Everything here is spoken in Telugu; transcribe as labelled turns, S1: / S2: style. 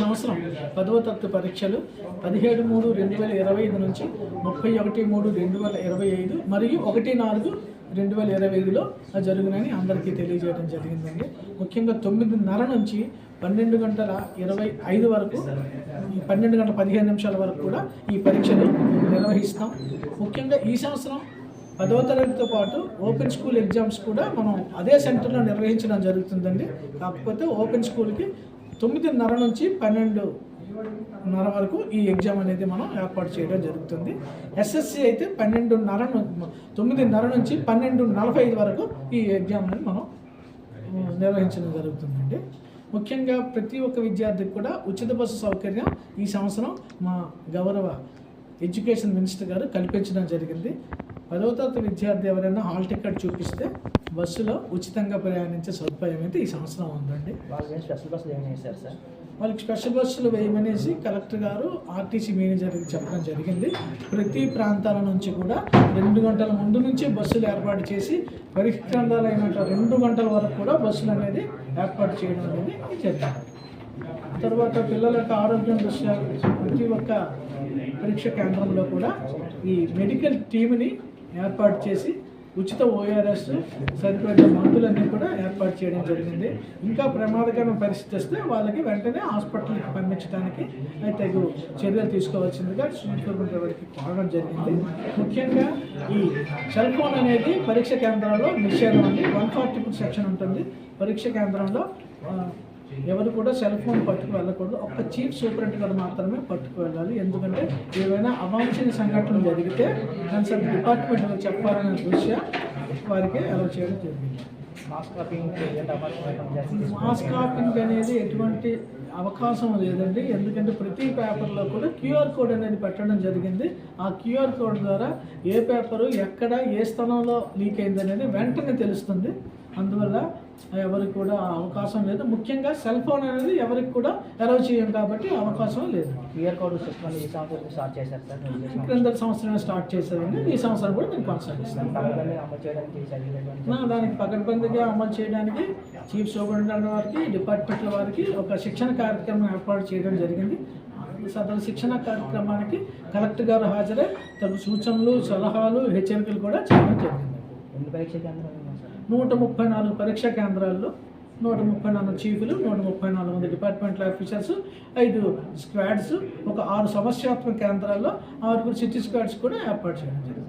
S1: సంవత్సరం పదవ తరగతి పరీక్షలు పదిహేడు మూడు రెండు వేల ఇరవై ఐదు నుంచి ముప్పై ఒకటి మూడు రెండు వేల ఇరవై ఐదు మరియు ఒకటి నాలుగు రెండు వేల ఇరవై ఐదులో జరుగునని అందరికీ తెలియజేయడం జరిగిందండి. ముఖ్యంగా తొమ్మిదిన్నర నుంచి పన్నెండు గంటల ఇరవై ఐదు వరకు ఈ పన్నెండు గంటల పదిహేను నిమిషాల వరకు కూడా ఈ పరీక్షలు నిర్వహిస్తాం. ముఖ్యంగా ఈ సంవత్సరం పదవ తరగతితో పాటు ఓపెన్ స్కూల్ ఎగ్జామ్స్ కూడా మనం అదే సెంటర్లో నిర్వహించడం జరుగుతుందండి. కాకపోతే ఓపెన్ స్కూల్కి తొమ్మిదిన్నర నుంచి పన్నెండున్నర వరకు ఈ ఎగ్జామ్ అనేది మనం ఏర్పాటు చేయడం జరుగుతుంది. ఎస్ఎస్సి అయితే పన్నెండున్నర తొమ్మిదిన్నర నుంచి పన్నెండు నలభై ఐదు వరకు ఈ ఎగ్జామ్ అనేది మనం నిర్వహించడం జరుగుతుందండి. ముఖ్యంగా ప్రతి ఒక్క విద్యార్థికి కూడా ఉచిత బస్సు సౌకర్యం ఈ సంవత్సరం మా గౌరవ ఎడ్యుకేషన్ మినిస్టర్ గారు కల్పించడం జరిగింది. పదవ తరగతి విద్యార్థి ఎవరైనా హాల్ టికెట్ చూపిస్తే బస్సులో ఉచితంగా ప్రయాణించే సదుపాయం అయితే ఈ సంవత్సరం ఉందండి.
S2: వాళ్ళకి స్పెషల్ బస్సులు ఏమైనా వేశారు సార్?
S1: వాళ్ళకి స్పెషల్ బస్సులు వేయమనేసి కలెక్టర్ గారు ఆర్టీసీ మేనేజర్కి చెప్పడం జరిగింది. ప్రతి ప్రాంతాల నుంచి కూడా రెండు గంటల ముందు నుంచి బస్సులు ఏర్పాటు చేసి పరీక్ష కేంద్రాలైన రెండు గంటల వరకు కూడా బస్సులు అనేది ఏర్పాటు చేయడం అనేది జరిగింది. తర్వాత పిల్లల యొక్క ఆరోగ్యం దృష్ట్యా ప్రతి ఒక్క పరీక్ష కేంద్రంలో కూడా ఈ మెడికల్ టీమ్ని ఏర్పాటు చేసి ఉచిత ఓఆర్ఎస్ సరిపడిన మందులన్నీ కూడా ఏర్పాటు చేయడం జరిగింది. ఇంకా ప్రమాదకరమైన పరిస్థితి వస్తే వాళ్ళకి వెంటనే హాస్పిటల్కి పంపించడానికి తగు చర్యలు తీసుకోవాల్సిందిగా సూచన కోరడం జరిగింది. ముఖ్యంగా ఈ సెల్ ఫోన్ అనేది పరీక్ష కేంద్రాల్లో నిషేధం అండి వన్ ఫార్టీ సెక్షన్ ఉంటుంది. పరీక్ష కేంద్రంలో ఎవరు కూడా సెల్ ఫోన్ పట్టుకు వెళ్ళకూడదు. ఒక్క చీఫ్ సూపరింటెండెంట్ గారు మాత్రమే పట్టుకు వెళ్ళాలి. ఎందుకంటే ఏవైనా అవాంఛనీయ సంఘటనలు జరిగితే కన్సల్ట్ డిపార్ట్మెంట్ చెప్పాలనే దృష్ట్యా వారికి అలౌ చేయడం జరిగింది. మాస్ కాపింగ్ అనేది ఎటువంటి అవకాశం లేదండి. ఎందుకంటే ప్రతి పేపర్లో కూడా క్యూఆర్ కోడ్ అనేది పెట్టడం జరిగింది. ఆ క్యూఆర్ కోడ్ ద్వారా ఏ పేపరు ఎక్కడ ఏ స్థలంలో లీక్ అయింది అనేది వెంటనే తెలుస్తుంది. అందువల్ల ఎవరికి కూడా అవకాశం లేదు. ముఖ్యంగా సెల్ ఫోన్ అనేది ఎవరికి కూడా అలౌ చేయం కాబట్టి అవకాశం లేదు.
S2: క్యూఆర్ కోడ్ సిస్టమ్ ఈ సంవత్సరం స్టార్ట్ చేశారు సార్.
S1: క్రింద సంవత్సరం స్టార్ట్ చేశారండి. ఈ సంవత్సరం కూడా మేము కొనసాగిస్తాం దానికి పకడ్బందీగా అమలు చేయడానికి చీఫ్ సూపరింటెండెంట్ వారికి డిపార్ట్మెంట్ల వారికి ఒక శిక్షణ కార్యక్రమం ఏర్పాటు చేయడం జరిగింది. సదరు శిక్షణ కార్యక్రమానికి కలెక్టర్ గారు హాజరై తగు సూచనలు సలహాలు హెచ్చరికలు కూడా చేయడం జరిగింది.
S2: ఎన్ని పరీక్ష కేంద్రాలు
S1: నూట ముప్పై నాలుగు పరీక్షా కేంద్రాల్లో నూట ముప్పై నాలుగు చీఫ్లు నూట ముప్పై నాలుగు మంది డిపార్ట్మెంట్ ఆఫీసర్స్ ఐదు స్క్వాడ్స్ ఒక ఆరు సమస్యాత్మక కేంద్రాల్లో ఆరుగురు సిటీ స్క్వాడ్స్ కూడా ఏర్పాటు చేయడం జరిగింది.